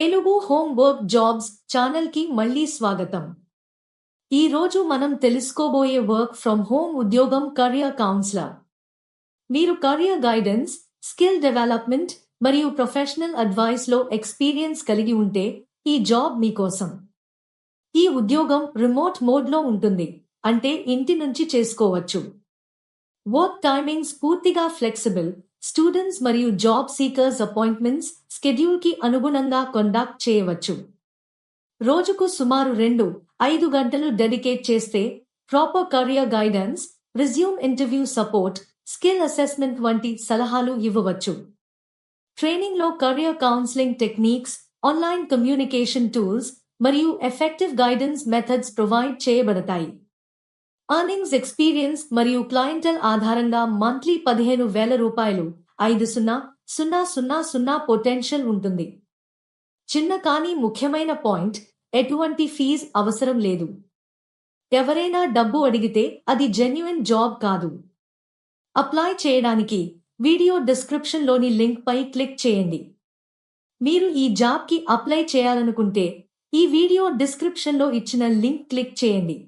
Telugu home work jobs ఛానల్కి మళ్ళీ స్వాగతం. ఈరోజు మనం తెలుసుకోబోయే వర్క్ ఫ్రమ్ హోమ్ ఉద్యోగం కరియర్ కౌన్సిలర్. మీరు కరియర్ గైడెన్స్ స్కిల్ డెవలప్మెంట్ మరియు ప్రొఫెషనల్ అడ్వైస్లో ఎక్స్పీరియన్స్ కలిగి ఉంటే ఈ జాబ్ మీకోసం. ఈ ఉద్యోగం రిమోట్ మోడ్లో ఉంటుంది అంటే ఇంటి నుంచి చేసుకోవచ్చు. వర్క్ టైమింగ్స్ పూర్తిగా ఫ్లెక్సిబుల్ స్టూడెంట్స్ మరియు జాబ్ సీకర్స్ అపాయింట్మెంట్స్ స్కెడ్యూల్కి అనుగుణంగా కండక్ట్ చేయవచ్చు రోజుకు సుమారు రెండు ఐదు గంటలు డెడికేట్ చేస్తే proper career guidance resume interview support skill assessment వంటి సలహాలు ఇవ్వవచ్చు. ట్రైనింగ్లో career counselling techniques online communication tools మరియు ఎఫెక్టివ్ గైడెన్స్ మెథడ్స్ ప్రొవైడ్ చేయబడతాయి. అర్నింగ్స్ ఎక్స్పీరియన్స్ మరియు క్లయింటల్ ఆధారంగా మంత్లీ పదిహేను వేల రూపాయలు. ఐదు సున్నా సున్నా సున్నా సున్నా పొటెన్షియల్ ఉంటుంది. చిన్న కానీ ముఖ్యమైన పాయింట్ ఎటువంటి ఫీజ్ అవసరం లేదు. ఎవరైనా డబ్బు అడిగితే అది జెన్యున్ జాబ్ కాదు. అప్లై చేయడానికి వీడియో డిస్క్రిప్షన్లోని లింక్పై క్లిక్ చేయండి. మీరు ఈ జాబ్కి అప్లై చేయాలనుకుంటే ఈ వీడియో డిస్క్రిప్షన్లో ఇచ్చిన లింక్ క్లిక్ చేయండి.